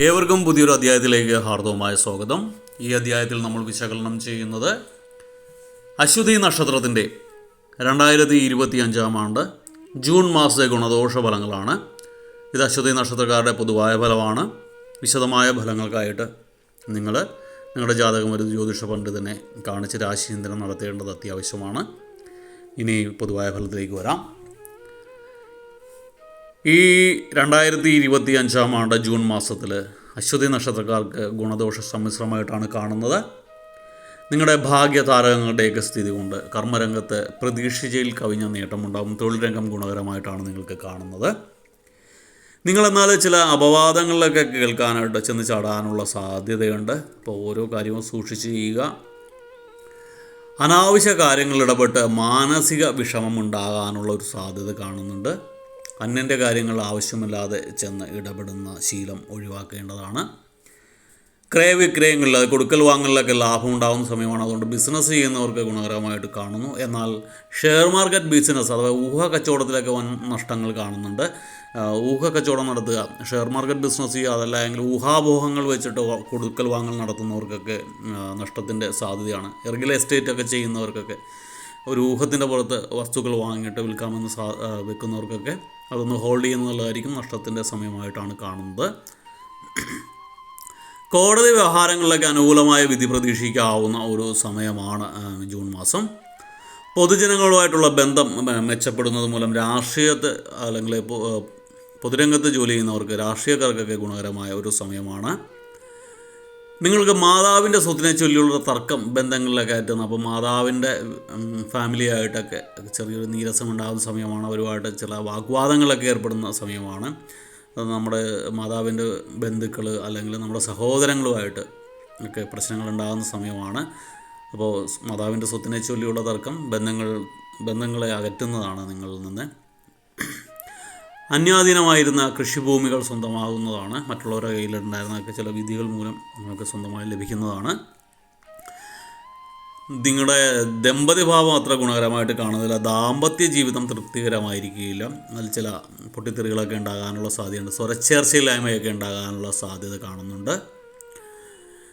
ഏവർക്കും പുതിയൊരു അധ്യായത്തിലേക്ക് ഹാർദവമായ സ്വാഗതം. ഈ അധ്യായത്തിൽ നമ്മൾ വിശകലനം ചെയ്യുന്നത് അശ്വതി നക്ഷത്രത്തിന്റെ രണ്ടായിരത്തി ഇരുപത്തി അഞ്ചാം ആണ്ട് ജൂൺ മാസത്തെ ഗുണദോഷ ഫലങ്ങളാണ് ഇത് അശ്വതി നക്ഷത്രക്കാരുടെ പൊതുവായ ഫലമാണ്. വിശദമായ ഫലങ്ങൾക്കായിട്ട് നിങ്ങൾ നിങ്ങളുടെ ജാതകം ഒരു ജ്യോതിഷ പണ്ഡിതനെ കാണിച്ച് രാശിചിന്തനം നടത്തേണ്ടത് അത്യാവശ്യമാണ്. ഇനി പൊതുവായ ഫലത്തിലേക്ക് വരാം. ഈ രണ്ടായിരത്തി ഇരുപത്തി അഞ്ചാം ആണ്ട് ജൂൺ മാസത്തിൽ അശ്വതി നക്ഷത്രക്കാർക്ക് ഗുണദോഷ സമ്മിശ്രമായിട്ടാണ് കാണുന്നത്. നിങ്ങളുടെ ഭാഗ്യ താരകങ്ങളുടെയൊക്കെ സ്ഥിതി കൊണ്ട് കർമ്മരംഗത്ത് പ്രതീക്ഷിച്ചയിൽ കവിഞ്ഞ നേട്ടമുണ്ടാകും തൊഴിൽ രംഗം ഗുണകരമായിട്ടാണ് നിങ്ങൾക്ക് കാണുന്നത്. നിങ്ങളെന്നാൽ ചില അപവാദങ്ങളിലൊക്കെ കേൾക്കാനായിട്ട് ചെന്ന് ചാടാനുള്ള സാധ്യതയുണ്ട്. അപ്പോൾ ഓരോ കാര്യവും സൂക്ഷിച്ച് ചെയ്യുക. അനാവശ്യ കാര്യങ്ങളിൽ ഇടപെട്ട് മാനസിക വിഷമം ഉണ്ടാകാനുള്ള ഒരു സാധ്യത കാണുന്നുണ്ട്. അന്യന്റെ കാര്യങ്ങൾ ആവശ്യമില്ലാതെ ചെന്ന് ഇടപെടുന്ന ശീലം ഒഴിവാക്കേണ്ടതാണ്. ക്രയവിക്രയങ്ങളിൽ അത് കൊടുക്കൽ വാങ്ങലിലൊക്കെ ലാഭം ഉണ്ടാകുന്ന സമയമാണ്. അതുകൊണ്ട് ബിസിനസ് ചെയ്യുന്നവർക്ക് ഗുണകരമായിട്ട് കാണുന്നു. എന്നാൽ ഷെയർ മാർക്കറ്റ് ബിസിനസ് അഥവാ ഊഹ കച്ചവടത്തിലൊക്കെ വൻ നഷ്ടങ്ങൾ കാണുന്നുണ്ട്. ഊഹ കച്ചവടം നടത്തുക ഷെയർ മാർക്കറ്റ് ബിസിനസ് ചെയ്യുക അതല്ലെങ്കിൽ ഊഹാപോഹങ്ങൾ വെച്ചിട്ട് കൊടുക്കൽ വാങ്ങൽ നടത്തുന്നവർക്കൊക്കെ നഷ്ടത്തിന്റെ സാധ്യതയാണ്. റിയൽ എസ്റ്റേറ്റ് ഒക്കെ ചെയ്യുന്നവർക്കൊക്കെ ഒരു ഊഹത്തിന്റെ പുറത്ത് വസ്തുക്കൾ വാങ്ങിയിട്ട് വിൽക്കാമെന്ന് സാ വെക്കുന്നവർക്കൊക്കെ അതൊന്ന് ഹോൾഡ് ചെയ്യുന്നതായിരിക്കും നഷ്ടത്തിന്റെ സമയമായിട്ടാണ് കാണുന്നത്. കോടതി വ്യവഹാരങ്ങളിലൊക്കെ അനുകൂലമായ വിധി പ്രതീക്ഷിക്കാവുന്ന ഒരു സമയമാണ് ജൂൺ മാസം. പൊതുജനങ്ങളുമായിട്ടുള്ള ബന്ധം മെച്ചപ്പെടുന്നത് മൂലം രാഷ്ട്രീയത്തെ അല്ലെങ്കിൽ പൊതുരംഗത്ത് ജോലി ചെയ്യുന്നവർക്ക് രാഷ്ട്രീയക്കാർക്കൊക്കെ ഗുണകരമായ ഒരു സമയമാണ്. നിങ്ങൾക്ക് മാതാവിന്റെ സ്വത്തിനെ ചൊല്ലിയുള്ള തർക്കം ബന്ധങ്ങളിലൊക്കെ ആറ്റുന്നു അപ്പോൾ മാതാവിന്റെ ഫാമിലിയായിട്ടൊക്കെ ചെറിയൊരു നീരസം ഉണ്ടാകുന്ന സമയമാണ്. അവരുമായിട്ട് ചില വാഗ്വാദങ്ങളൊക്കെ ഏർപ്പെടുന്ന സമയമാണ്. നമ്മുടെ മാതാവിന്റെ ബന്ധുക്കൾ അല്ലെങ്കിൽ നമ്മുടെ സഹോദരങ്ങളുമായിട്ട് ഒക്കെ പ്രശ്നങ്ങൾ ഉണ്ടാകുന്ന സമയമാണ്. അപ്പോൾ മാതാവിന്റെ സ്വത്തിനെ ചൊല്ലിയുള്ള തർക്കം ബന്ധങ്ങൾ ബന്ധങ്ങളെ അകറ്റുന്നതാണ് നിങ്ങളിൽ നിന്ന്. അന്യാധീനമായിരുന്ന കൃഷിഭൂമികൾ സ്വന്തമാകുന്നതാണ്. മറ്റുള്ളവരുടെ കയ്യിലുണ്ടായിരുന്നൊക്കെ ചില വിധികൾ മൂലം നിങ്ങൾക്ക് സ്വന്തമായി ലഭിക്കുന്നതാണ്. നിങ്ങളുടെ ദമ്പതി ഭാവം അത്ര ഗുണകരമായിട്ട് കാണുന്നില്ല ദാമ്പത്യ ജീവിതം തൃപ്തികരമായിരിക്കുകയില്ല അതിൽ ചില പൊട്ടിത്തെറികളൊക്കെ ഉണ്ടാകാനുള്ള സാധ്യതയുണ്ട്. സ്വരച്ചേർച്ചയില്ലായ്മയൊക്കെ ഉണ്ടാകാനുള്ള സാധ്യത കാണുന്നുണ്ട്.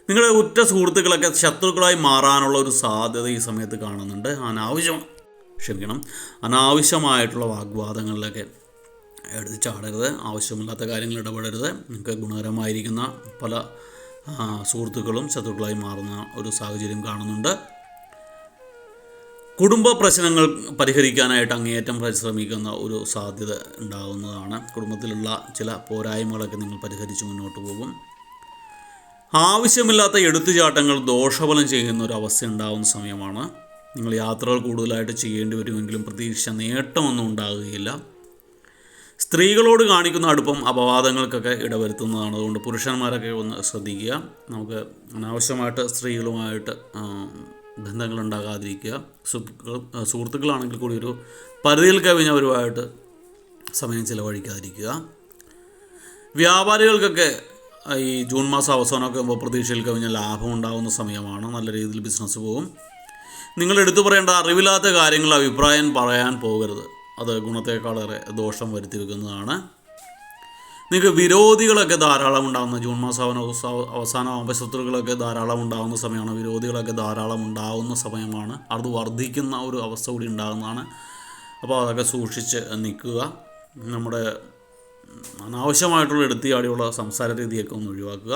നിങ്ങളുടെ ഉറ്റ സുഹൃത്തുക്കളൊക്കെ ശത്രുക്കളായി മാറാനുള്ള ഒരു സാധ്യത ഈ സമയത്ത് കാണുന്നുണ്ട്. അനാവശ്യം ക്ഷമിക്കണം. അനാവശ്യമായിട്ടുള്ള വാഗ്വാദങ്ങളിലൊക്കെ എടുത്ത് ചാടരുത്. ആവശ്യമില്ലാത്ത കാര്യങ്ങൾ ഇടപെടരുത്. നിങ്ങൾക്ക് ഗുണകരമായിരിക്കുന്ന പല സുഹൃത്തുക്കളും ശത്രുക്കളായി മാറുന്ന ഒരു സാഹചര്യം കാണുന്നുണ്ട്. കുടുംബ പ്രശ്നങ്ങൾ പരിഹരിക്കാനായിട്ട് അങ്ങേയറ്റം പരിശ്രമിക്കുന്ന ഒരു സാധ്യത ഉണ്ടാകുന്നതാണ്. കുടുംബത്തിലുള്ള ചില പോരായ്മകളൊക്കെ നിങ്ങൾ പരിഹരിച്ച് മുന്നോട്ട് പോകും. ആവശ്യമില്ലാത്ത എടുത്തുചാട്ടങ്ങൾ ദോഷഫലം ചെയ്യുന്ന ഒരു അവസ്ഥ ഉണ്ടാകുന്ന സമയമാണ്. നിങ്ങൾ യാത്രകൾ കൂടുതലായിട്ട് ചെയ്യേണ്ടി വരുമെങ്കിലും പ്രതീക്ഷ നേട്ടമൊന്നും ഉണ്ടാകുകയില്ല. സ്ത്രീകളോട് കാണിക്കുന്ന അടുപ്പം അപവാദങ്ങൾക്കൊക്കെ ഇടവരുത്തുന്നതാണ്. അതുകൊണ്ട് പുരുഷന്മാരൊക്കെ ഒന്ന് ശ്രദ്ധിക്കുക. നമുക്ക് അനാവശ്യമായിട്ട് സ്ത്രീകളുമായിട്ട് ബന്ധങ്ങൾ ഉണ്ടാകാതിരിക്കുക സുഹൃത്തുക്കളാണെങ്കിൽ കൂടി ഒരു പരിധിയിൽ കവിഞ്ഞവരുമായിട്ട് സമയം ചിലവഴിക്കാതിരിക്കുക. വ്യാപാരികൾക്കൊക്കെ ഈ ജൂൺ മാസം അവസാനമൊക്കെ ആകുമ്പോൾ പ്രതീക്ഷയിൽ കവിഞ്ഞ ലാഭം ഉണ്ടാകുന്ന സമയമാണ്. നല്ല രീതിയിൽ ബിസിനസ് പോകും. നിങ്ങൾ എടുത്തു പറയേണ്ട അറിവില്ലാത്ത കാര്യങ്ങൾ അഭിപ്രായം പറയാൻ പോകരുത്. അത് ഗുണത്തെക്കാളേറെ ദോഷം വരുത്തി വെക്കുന്നതാണ് നിങ്ങൾക്ക് വിരോധികളൊക്കെ ധാരാളം ഉണ്ടാകുന്ന ജൂൺ മാസം അവസാനമാകുമ്പോൾ ശത്രുക്കളൊക്കെ ധാരാളം ഉണ്ടാകുന്ന സമയമാണ്. വിരോധികളൊക്കെ ധാരാളം ഉണ്ടാകുന്ന സമയമാണ്. അത് വർദ്ധിക്കുന്ന ഒരു അവസ്ഥ കൂടി ഉണ്ടാകുന്നതാണ്. അപ്പോൾ അതൊക്കെ സൂക്ഷിച്ച് നിൽക്കുക. നമ്മുടെ അനാവശ്യമായിട്ടുള്ള എടുത്തിയാടിയുള്ള സംസാര രീതിയൊക്കെ ഒന്ന് ഒഴിവാക്കുക.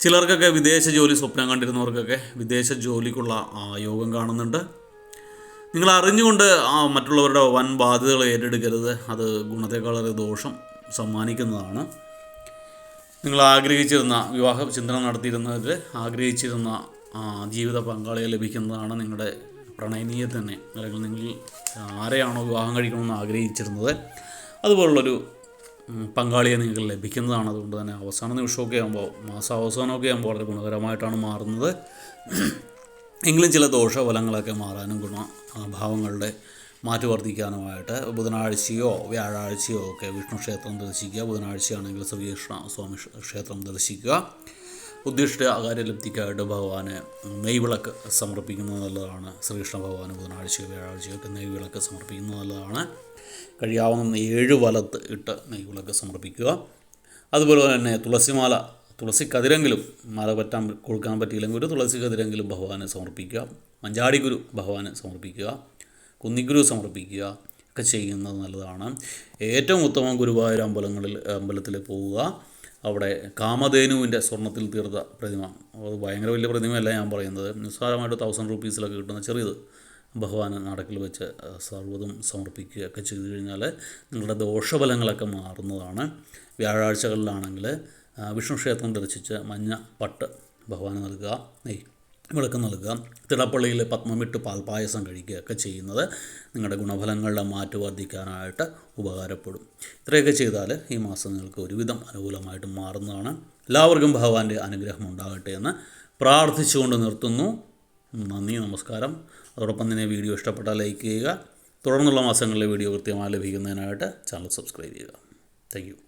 ചിലർക്കൊക്കെ വിദേശ ജോലി സ്വപ്നം കണ്ടിരുന്നവർക്കൊക്കെ വിദേശ ജോലിക്കുള്ള യോഗം കാണുന്നുണ്ട്. നിങ്ങൾ അറിഞ്ഞുകൊണ്ട് മറ്റുള്ളവരുടെ വൻ ബാധ്യതകൾ ഏറ്റെടുക്കരുത്. അത് ഗുണത്തെക്കാളേറെ ദോഷം സമ്മാനിക്കുന്നതാണ്. നിങ്ങൾ ആഗ്രഹിച്ചിരുന്ന വിവാഹ ചിന്തനം നടത്തിയിരുന്നവർ ആഗ്രഹിച്ചിരുന്ന ജീവിത പങ്കാളിയെ ലഭിക്കുന്നതാണ് നിങ്ങളുടെ പ്രണയനീയെ തന്നെ. അല്ലെങ്കിൽ നിങ്ങൾ ആരെയാണോ വിവാഹം കഴിക്കണമെന്ന് ആഗ്രഹിച്ചിരുന്നത് അതുപോലുള്ളൊരു പങ്കാളിയെ നിങ്ങൾക്ക് ലഭിക്കുന്നതാണ്. അതുകൊണ്ട് തന്നെ അവസാന നിമിഷമൊക്കെ ആകുമ്പോൾ മാസാവസാനമൊക്കെ ആകുമ്പോൾ വളരെ ഗുണകരമായിട്ടാണ് മാറുന്നത്. എങ്കിലും ചില ദോഷഫലങ്ങളൊക്കെ മാറാനും ഗുണ ഭാവങ്ങളുടെ മാറ്റി വർദ്ധിക്കാനുമായിട്ട് ബുധനാഴ്ചയോ വ്യാഴാഴ്ചയോ ഒക്കെ വിഷ്ണു ക്ഷേത്രം ദർശിക്കുക. ബുധനാഴ്ചയാണെങ്കിൽ ശ്രീകൃഷ്ണ സ്വാമി ക്ഷേത്രം ദർശിക്കുക. ഉദ്ദിഷ്ട കാര്യലബ്ധിക്കായിട്ട് ഭഗവാന് നെയ്വിളക്ക് സമർപ്പിക്കുന്നത് നല്ലതാണ്. ശ്രീകൃഷ്ണ ഭഗവാന് ബുധനാഴ്ചയോ വ്യാഴാഴ്ചയോ ഒക്കെ നെയ്വിളക്ക് സമർപ്പിക്കുന്നത് നല്ലതാണ്. കഴിയാവുന്ന ഏഴ് വലത്ത് ഇട്ട് നെയ്വിളക്ക് സമർപ്പിക്കുക. അതുപോലെ തന്നെ തുളസിമാല തുളസി കതിരെങ്കിലും മാല പറ്റാൻ കൊടുക്കാൻ പറ്റിയില്ലെങ്കിൽ ഒരു തുളസി കതിരെങ്കിലും ഭഗവാന് സമർപ്പിക്കുക. മഞ്ചാടി ഗുരു ഭഗവാന് സമർപ്പിക്കുക. കുന്നിഗുരു സമർപ്പിക്കുക. ഒക്കെ ചെയ്യുന്നത് നല്ലതാണ്. ഏറ്റവും ഉത്തമം ഗുരുവായൂർ അമ്പലങ്ങളിൽ അമ്പലത്തിൽ പോവുക. അവിടെ കാമധേനുവിന്റെ സ്വർണത്തിൽ തീർത്ത പ്രതിമ. അത് ഭയങ്കര വലിയ പ്രതിമയല്ല ഞാൻ പറയുന്നത്. നിസ്സാരമായിട്ട് തൗസൻഡ് റുപ്പീസിലൊക്കെ കിട്ടുന്ന ചെറിയത് ഭഗവാന് നടക്കിൽ വെച്ച് സർവതും സമർപ്പിക്കുകയൊക്കെ ചെയ്തു കഴിഞ്ഞാൽ നിങ്ങളുടെ ദോഷഫലങ്ങളൊക്കെ മാറുന്നതാണ്. വ്യാഴാഴ്ചകളിലാണെങ്കിൽ വിഷ്ണു ക്ഷേത്രം ദർശിച്ച് മഞ്ഞ പട്ട് ഭഗവാന് നൽകുക. നെയ് വിളക്ക് നൽകുക. തിടപ്പള്ളിയിൽ പത്മമിട്ട് പാൽപ്പായസം കഴിക്കുകയൊക്കെ ചെയ്യുന്നത് നിങ്ങളുടെ ഗുണഫലങ്ങളുടെ മാറ്റ് വർദ്ധിക്കാനായിട്ട് ഉപകാരപ്പെടും. ഇത്രയൊക്കെ ചെയ്താൽ ഈ മാസം നിങ്ങൾക്ക് ഒരുവിധം അനുകൂലമായിട്ട് മാറുന്നതാണ്. എല്ലാവർക്കും ഭഗവാന്റെ അനുഗ്രഹം ഉണ്ടാകട്ടെ എന്ന് പ്രാർത്ഥിച്ചുകൊണ്ട് നിർത്തുന്നു. നന്ദി നമസ്കാരം. അതോടൊപ്പം തന്നെ വീഡിയോ ഇഷ്ടപ്പെട്ടാൽ ലൈക്ക് ചെയ്യുക. തുടർന്നുള്ള മാസങ്ങളിലെ വീഡിയോ കൃത്യമായി ലഭിക്കുന്നതിനായിട്ട് ചാനൽ സബ്സ്ക്രൈബ് ചെയ്യുക. താങ്ക്